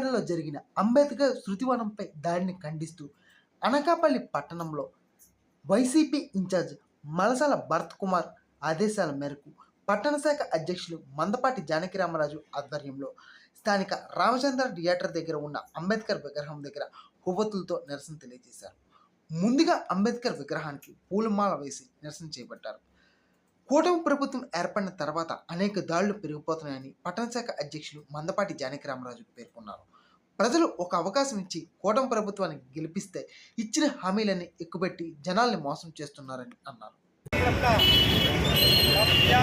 విజయవాడలో జరిగిన అంబేద్కర్ శృతివనంపై దాడిని ఖండిస్తూ అనకాపల్లి పట్టణంలో వైసీపీ ఇన్ఛార్జ్ మలసాల భరత్ కుమార్ ఆదేశాల మేరకు పట్టణ శాఖ అధ్యక్షులు మందపాటి జానకిరామరాజు ఆధ్వర్యంలో స్థానిక రామచంద్ర థియేటర్ దగ్గర ఉన్న అంబేద్కర్ విగ్రహం దగ్గర హువ్వతులతో నిరసన తెలియజేశారు. ముందుగా అంబేద్కర్ విగ్రహానికి పూలమాల వేసి నిరసన చేపట్టారు. కూటమి ప్రభుత్వం ఏర్పడిన తర్వాత అనేక దాడులు పెరిగిపోతున్నాయని పట్టణ శాఖ అధ్యక్షులు మందపాటి జానకిరామరాజు పేర్కొన్నారు. ప్రజలు ఒక అవకాశం ఇచ్చి కూటమి ప్రభుత్వాన్ని గెలిపిస్తే ఇచ్చిన హామీలన్నీ ఎక్కుబెట్టి జనాల్ని మోసం చేస్తున్నారని అన్నారు.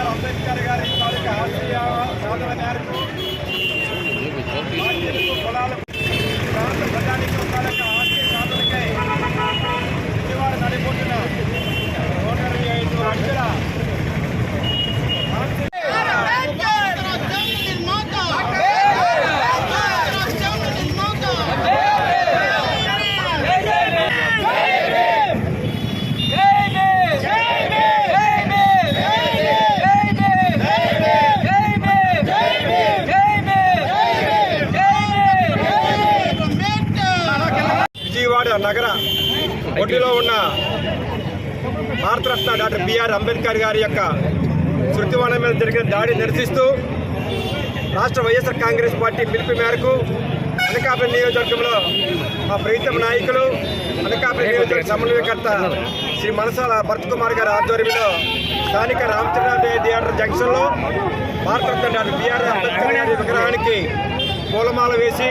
అంబేద్కర్ గారి తాలూకా ఆశయ సాధన మేరకు మా తెలుగు కులాల ప్రాంత ప్రజానికి తాలూకా ఆశయ సాధనకై విజయవాడ నడిపోతున్న నూట ఇరవై ఐదు అక్షర విజయవాడ నగర ఒడ్డులో ఉన్న భారతరత్న డాక్టర్ బిఆర్ అంబేద్కర్ గారి యొక్క శృతివనం మీద జరిగిన దాడి నిరసిస్తూ రాష్ట్ర వైఎస్ఆర్ కాంగ్రెస్ పార్టీ పిలుపు మేరకు అనకాపల్లి నియోజకవర్గంలో మా ప్రీతం నాయకులు అనకాపల్లి నియోజకవర్గ సమన్వయకర్త శ్రీ మనసాల భరత్ కుమార్ గారి ఆధ్వర్యంలో స్థానిక రామచంద్ర థియేటర్ జంక్షన్లో భారతరత్న డాక్టర్ బిఆర్ అంబేద్కర్ గారి విగ్రహానికి పూలమాల వేసి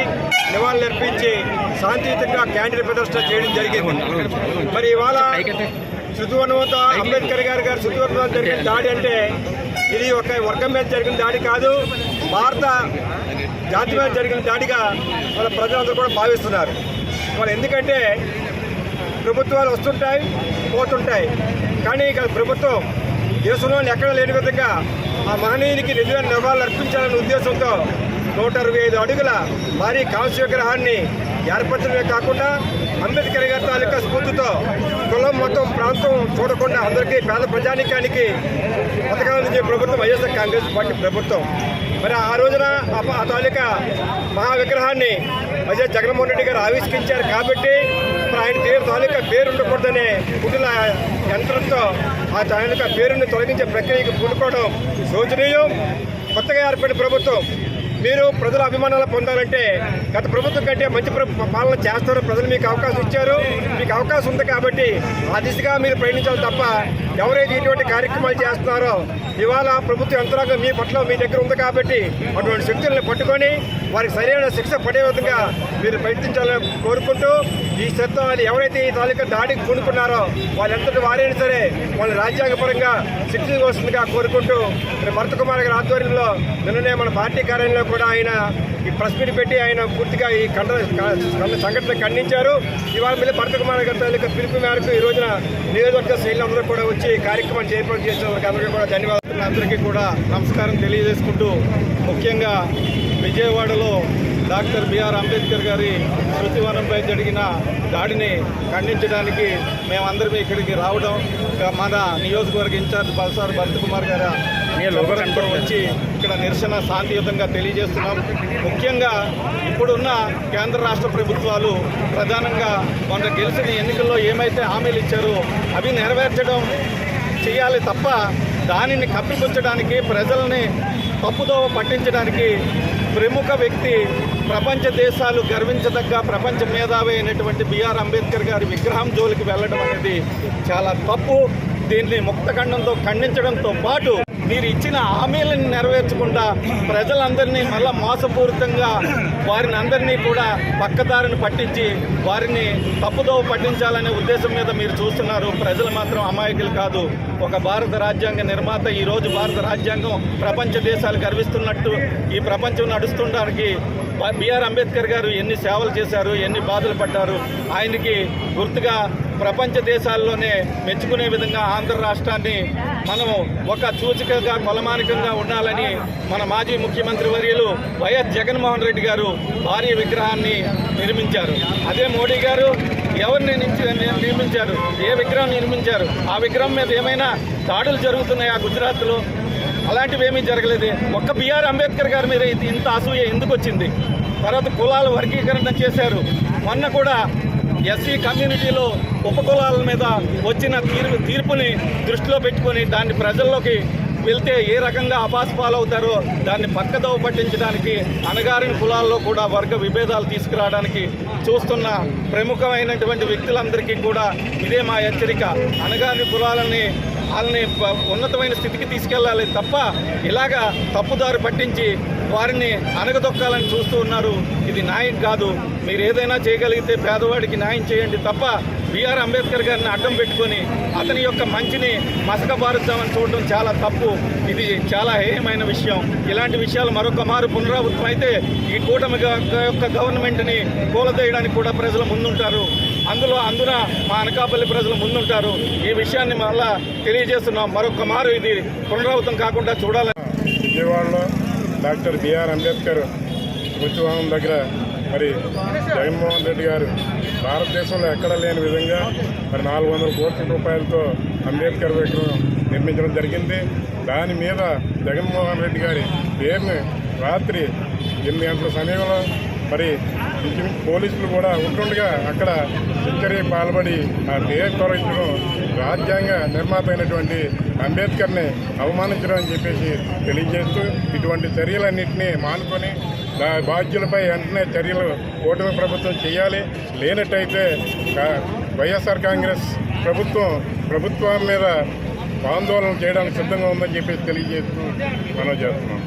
నివాళులర్పించి శాంతియుతంగా క్యాండిల్ ప్రదర్శన చేయడం జరిగింది. మరి ఇవాళ శృతివనంతో అంబేద్కర్ గారి గారు శృతివనం జరిగిన దాడి అంటే ఇది ఒక వర్గం మీద జరిగిన దాడి కాదు భారత జాతి మీద జరిగిన దాడిగా వాళ్ళ ప్రజలందరూ కూడా భావిస్తున్నారు. వాళ్ళు ఎందుకంటే ప్రభుత్వాలు వస్తుంటాయి పోతుంటాయి. కానీ ఇక ప్రభుత్వం దేశంలో ఎక్కడ లేని విధంగా ఆ మహనీయునికి నిజమైన నివాళులు అర్పించాలనే ఉద్దేశంతో నూట అరవై ఐదు అడుగుల భారీ కాంస్య విగ్రహాన్ని ఏర్పరచడమే కాకుండా అంబేద్కర్ గారి తాలూకా స్ఫూర్తితో కులం మొత్తం ప్రాంతం చూడకుండా అందరికీ పేద ప్రజానికానికి పథకాలు అందించే ప్రభుత్వం వైఎస్ఆర్ కాంగ్రెస్ పార్టీ ప్రభుత్వం. మరి ఆ రోజున ఆ- తాలూకా మహా విగ్రహాన్ని వైఎస్ జగన్మోహన్ రెడ్డి గారు ఆవిష్కరించారు కాబట్టి ఆయన పేరు తాలూకా పేరు ఉండకూడదనే కుటుల యంత్రంతో ఆ తాలూకా పేరుని తొలగించే ప్రక్రియకు పూనుకోవడం శోచనీయం. కొత్తగా ఏర్పడిన ప్రభుత్వం మీరు ప్రజల అభిమానాలు పొందాలంటే గత ప్రభుత్వం కంటే మంచి ప్ర- పాలన చేస్తారు. ప్రజలు మీకు అవకాశం ఇచ్చారు. మీకు అవకాశం ఉంది కాబట్టి ఆ దిశగా మీరు ప్రయాణించాలి తప్ప ఎవరైతే ఇటువంటి కార్యక్రమాలు చేస్తున్నారో ఇవాళ ప్రభుత్వ యంత్రాంగం మీ పట్ల మీ దగ్గర ఉంది కాబట్టి అటువంటి శక్తులను పట్టుకొని వారికి సరైన శిక్ష పడే విధంగా మీరు ప్రయత్నించాలని కోరుకుంటూ ఈ శక్తి వాళ్ళు ఎవరైతే ఈ తాలూకా దాడికి పూనుకున్నారో వాళ్ళంతటి వారైనా సరే వాళ్ళ రాజ్యాంగపరంగా శిక్షించవలసిందిగా కోరుకుంటూ మరి భరత్ కుమార్ గారి ఆధ్వర్యంలో నిన్ననే మన పార్టీ కార్యాలయంలో కూడా ఆయన ఈ ప్రెస్ మీట్ పెట్టి ఆయన పూర్తిగా ఈ కండ సంఘటన ఖండించారు. ఇవాళ మళ్ళీ భరత కుమార్ గారి పిలుపు మేరకు ఈ రోజున నియోజకవర్గ శైలందరూ కూడా వచ్చి కార్యక్రమాన్ని ఏర్పాటు చేసినందుకు అందరికీ కూడా ధన్యవాదాలు. అందరికీ కూడా నమస్కారం తెలియజేసుకుంటూ ముఖ్యంగా విజయవాడలో డాక్టర్ బిఆర్ అంబేద్కర్ గారి శృతివనంపై జరిగిన దాడిని ఖండించడానికి మేమందరం ఇక్కడికి రావడం మన నియోజకవర్గ ఇన్ఛార్జ్ బల్సార్ భరత్ కుమార్ గారు వచ్చి ఇక్కడ నిరసన శాంతియుతంగా తెలియజేస్తున్నాం. ముఖ్యంగా ఇప్పుడున్న కేంద్ర రాష్ట్ర ప్రభుత్వాలు ప్రధానంగా మొన్న గెలిచిన ఎన్నికల్లో ఏమైతే హామీలు ఇచ్చారో అవి నెరవేర్చడం చేయాలి తప్ప దానిని కప్పిపుచ్చడానికి ప్రజల్ని తప్పుదోవ పట్టించడానికి ప్రముఖ వ్యక్తి ప్రపంచ దేశాలు గర్వించదగ్గ ప్రపంచ మేధావి అయినటువంటి బిఆర్ అంబేద్కర్ గారి విగ్రహం జోలికి వెళ్ళడం అనేది చాలా తప్పు. దీన్ని ముక్తఖండంతో ఖండించడంతో పాటు మీరు ఇచ్చిన హామీలను నెరవేర్చకుండా ప్రజలందరినీ మళ్ళా మోసపూరితంగా వారిని అందరినీ కూడా పక్కదారిని పట్టించి వారిని తప్పుదోవ పట్టించాలనే ఉద్దేశం మీద మీరు చూస్తున్నారు. ప్రజలు మాత్రం అమాయకులు కాదు. ఒక భారత రాజ్యాంగ నిర్మాత ఈ రోజు భారత రాజ్యాంగం ప్రపంచ దేశాలు గర్విస్తున్నట్టు ఈ ప్రపంచం నడుస్తుండడానికి బిఆర్ అంబేద్కర్ గారు ఎన్ని సేవలు చేశారు ఎన్ని బాధలు పడ్డారు ఆయనకి గుర్తుగా ప్రపంచ దేశాల్లోనే మెచ్చుకునే విధంగా ఆంధ్ర రాష్ట్రాన్ని మనము ఒక సూచికగా కొలమానికంగా ఉండాలని మన మాజీ ముఖ్యమంత్రి వర్యులు వైఎస్ జగన్మోహన్ రెడ్డి గారు భారీ విగ్రహాన్ని నిర్మించారు. అదే మోడీ గారు ఎవరిని నిర్మించారు? ఏ విగ్రహం నిర్మించారు? ఆ విగ్రహం మీద ఏమైనా దాడులు జరుగుతున్నాయా గుజరాత్లో? అలాంటివి ఏమీ జరగలేదు. ఒక్క బిఆర్ అంబేద్కర్ గారి మీద ఇంత అసూయ ఎందుకు వచ్చింది? తర్వాత కులాల వర్గీకరణ చేశారు. మొన్న కూడా ఎస్సీ కమ్యూనిటీలో ఉపకులాల మీద వచ్చిన తీర్పు తీర్పుని దృష్టిలో పెట్టుకొని దాన్ని ప్రజల్లోకి వెళ్తే ఏ రకంగా అపాస్పాలవుతారో దాన్ని పక్కదోవ పట్టించడానికి అణగారిన కులాల్లో కూడా వర్గ విభేదాలు తీసుకురావడానికి చూస్తున్న ప్రముఖమైనటువంటి వ్యక్తులందరికీ కూడా ఇదే మా హెచ్చరిక. అణగారిన కులాలని వాళ్ళని ఉన్నతమైన స్థితికి తీసుకెళ్ళాలి తప్ప ఇలాగా తప్పుదారి పట్టించి వారిని అనగదొక్కాలని చూస్తూ ఉన్నారు. ఇది న్యాయం కాదు. మీరు ఏదైనా చేయగలిగితే పేదవాడికి న్యాయం చేయండి తప్ప బిఆర్ అంబేద్కర్ గారిని అడ్డం పెట్టుకొని అతని యొక్క మంచిని మసకబారుద్దామని చూడడం చాలా తప్పు. ఇది చాలా హేయమైన విషయం. ఇలాంటి విషయాలు మరొక మారు పునరావృతం అయితే ఈ కూటమి గ- యొక్క గవర్నమెంట్ని కూలదేయడానికి కూడా ప్రజలు ముందుంటారు. అందులో అందున మా అనకాపల్లి ప్రజలు ముందుంటారు. ఈ విషయాన్ని మళ్ళా తెలియజేస్తున్నాం. మరొక మారు ఇది పునరావృతం కాకుండా చూడాలని. విజయవాడలో డాక్టర్ బిఆర్ అంబేద్కర్ ఉత్సవం దగ్గర మరి జగన్మోహన్ రెడ్డి గారు భారతదేశంలో ఎక్కడ లేని విధంగా మరి నాలుగు వందల కోట్ల రూపాయలతో అంబేద్కర్ విగ్రహం నిర్మించడం జరిగింది. దాని మీద జగన్మోహన్ రెడ్డి గారి పేరుని రాత్రి ఎనిమిది గంటల సమయంలో మరి పోలీసులు కూడా ఉంటుండగా అక్కడ హెచ్చరి పాల్పడి ఆ పేరు తొలగించడం రాజ్యాంగ నిర్మాత అయినటువంటి అంబేద్కర్ని అవమానించడం అని చెప్పేసి తెలియజేస్తూ ఇటువంటి చర్యలన్నింటినీ మానుకొని బాధ్యులపై వెంటనే చర్యలు కూటమి ప్రభుత్వం చేయాలి. లేనట్టయితే వైఎస్ఆర్ కాంగ్రెస్ ప్రభుత్వం ప్రభుత్వం మీద ఆందోళన చేయడానికి సిద్ధంగా ఉందని చెప్పేసి తెలియజేస్తూ మనం చేస్తున్నాం.